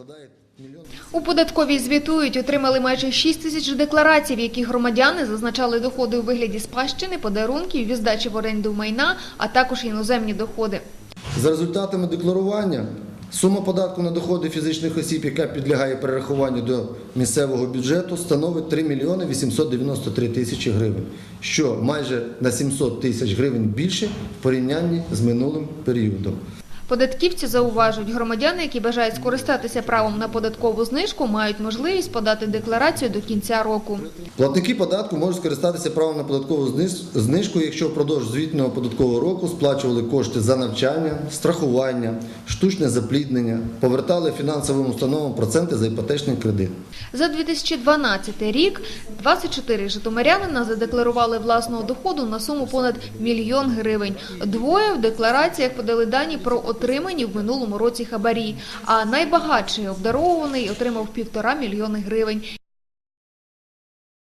складає мільйон У податковій звітують, отримали майже 6 тисяч декларацій, в яких громадяни зазначали доходи у вигляді спадщини, подарунків, від здачі в оренду майна, а також іноземні доходи. За результатами декларування сума податку на доходи фізичних осіб, яка підлягає перерахуванню до місцевого бюджету, становить 3 мільйони 893 тисячі гривень, що майже на 700 тисяч гривень більше в порівнянні з минулим періодом. Податківці зауважують, громадяни, які бажають скористатися правом на податкову знижку, мають можливість подати декларацію до кінця року. Платники податку можуть скористатися правом на податкову знижку, якщо впродовж звітного податкового року сплачували кошти за навчання, страхування, штучне запліднення, повертали фінансовим установам проценти за іпотечний кредит. За 2012 рік 24 житомирянина задекларували власного доходу на суму понад мільйон гривень. Двоє в деклараціях подали дані про отримані в минулому році хабарі, а найбагатший обдарований отримав півтора мільйони гривень.